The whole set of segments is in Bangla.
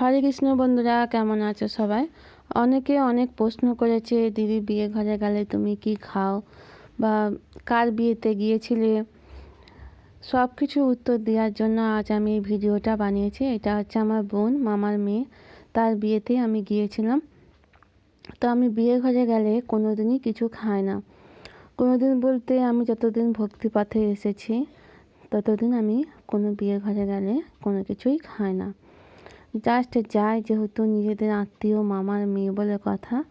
হরে কৃষ্ণ বন্ধুরা, কেমন আছো সবাই? অনেকে অনেক প্রশ্ন করেছে, দিদি, বিয়ে ঘরে গেলে তুমি কি খাও বা কার বিয়েতে গিয়েছিলে? সব কিছু উত্তর দেওয়ার জন্য আজ আমি এই ভিডিওটা বানিয়েছি। এটা হচ্ছে আমার বোন, মামার মেয়ে। তার বিয়েতে আমি গিয়েছিলাম। তো আমি বিয়ে ঘরে গেলে কোনো দিনই কিছু খাই না। কোনো দিন বলতে আমি যতদিন ভক্তিপথে এসেছি, ততদিন আমি কোনো বিয়ে ঘরে গেলে কোনো কিছুই খাই না। জাস্ট যায় যেহেতু নিজেদের আত্মীয় মামার মেয়ে বলে কথা।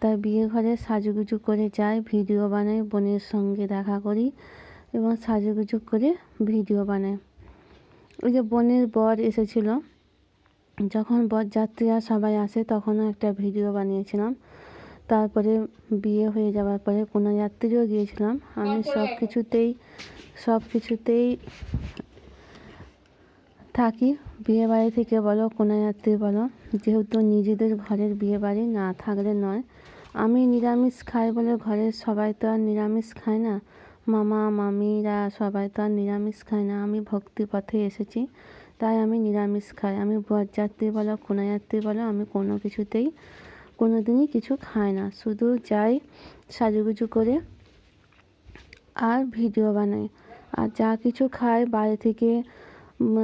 তাই বিয়ে ঘরে সাজুগুজু করে যায় ভিডিও বানাই, বোনের সঙ্গে দেখা করি এবং সাজুগুজু করে ভিডিও বানাই। ওই যে বোনের বর এসেছিল। যখন বরযাত্রীরা সবাই আসে, তখনও একটা ভিডিও বানিয়েছিলাম। তারপরে বিয়ে হয়ে যাওয়ার পরে কোনো যাত্রীও গিয়েছিলাম। আমি সব কিছুতেই সব কিছুতেই থাকি। বিয়ে বাড়ি থেকে বলো কোনো যাত্রী বলো, যেহেতু নিজেদের ঘরের বিয়ে বাড়ি না থাকলে নয়। আমি নিরামিষ খাই বলে ঘরের সবাই তো আর নিরামিষ খায় না। মামা, মামিরা সবাই তো আর নিরামিষ খায় না। আমি ভক্তি পথে এসেছি, তাই আমি নিরামিষ খাই। আমি বরযাত্রী বলো কোনো যাত্রী বলো, আমি কোনো কিছুতেই কোনো দিনই কিছু খাই না। শুধু যাই সাজুগুজু করে আর ভিডিও বানাই। আর যা কিছু খাই, বাড়ি থেকে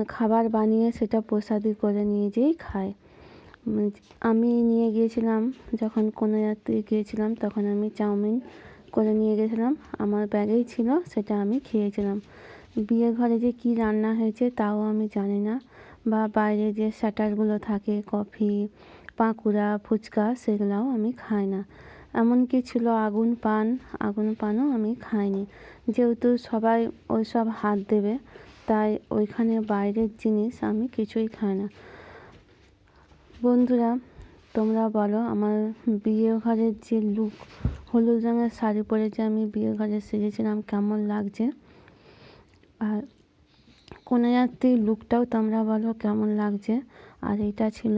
খাবার বানিয়ে সেটা প্রসাদি করে নিয়ে যেয়েই খায়। আমি নিয়ে গিয়েছিলাম, যখন কোনো যাত্রী গিয়েছিলাম, তখন আমি চাউমিন করে নিয়ে গেছিলাম আমার ব্যাগেই ছিল, সেটা আমি খেয়েছিলাম। বিয়ে ঘরে যে কি রান্না হয়েছে তাও আমি জানি না। বা বাইরে যে স্যাটারগুলো থাকে, কফি, পাঁকুড়া, ফুচকা, সেগুলোও আমি খাই না। এমনকি ছিল আগুন পান, আগুন পানও আমি খাইনি। যেহেতু সবাই ওই সব হাত দেবে তাই ওইখানে বাইরের জিনিস আমি কিছুই খাই না। বন্ধুরা, তোমরা বলো, আমার বিয়ে ঘরের যে লুক, হলুদ রঙের শাড়ি পরে যে আমি বিয়ে ঘরে সেজেছিলাম, কেমন লাগছে? আর কনেযাত্রীর লুকটাও তোমরা বলো, কেমন লাগছে? আর এটা ছিল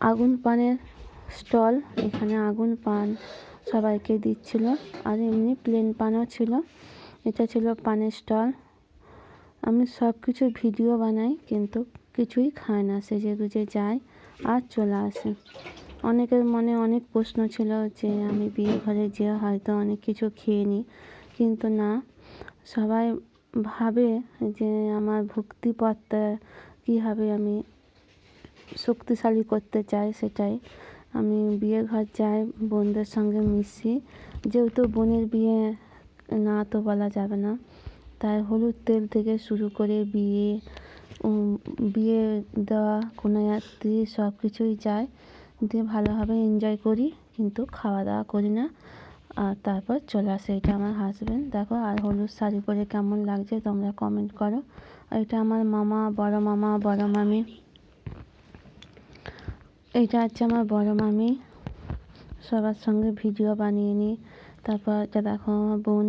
আগুন পানের স্টল, এখানে আগুন পান সবাইকে দিচ্ছিল। আর এমনি প্লেন পানও ছিল। এটা ছিল পানের স্টল। আমি সব কিছু ভিডিও বানাই, কিন্তু কিছুই খাই না। সেজে গুজে যাই আর চলে আসে। অনেকের মনে অনেক প্রশ্ন ছিল যে, আমি বিয়ে ঘরে যে হয়তো অনেক কিছু খেয়ে নিই, কিন্তু না। সবাই ভাবে যে, আমার ভক্তিপথটা কীভাবে আমি শক্তিশালী করতে চাই সেটাই। আমি বিয়ে ঘর যাই বোনদের সঙ্গে মিশি। যেহেতু বোনের বিয়ে না তো বলা যাবে না। তাই হলুদ তেল থেকে শুরু করে বিয়ে বিয়ে দেওয়া কোনো যাত্রী সব কিছুই যায় দিয়ে ভালোভাবে এনজয় করি, কিন্তু খাওয়া দাওয়া করি না। আর তারপর চলে আসে, এটা আমার হাজব্যান্ড দেখো, আর হলুদ শাড়ি পরে কেমন লাগছে, তোমরা কমেন্ট করো। আর এটা আমার মামা, বড় মামা, বড় মামি। এটা হচ্ছে আমার বড় মামি। সবার সঙ্গে ভিডিও বানিয়ে নিই। তারপর এটা দেখো আমার বোন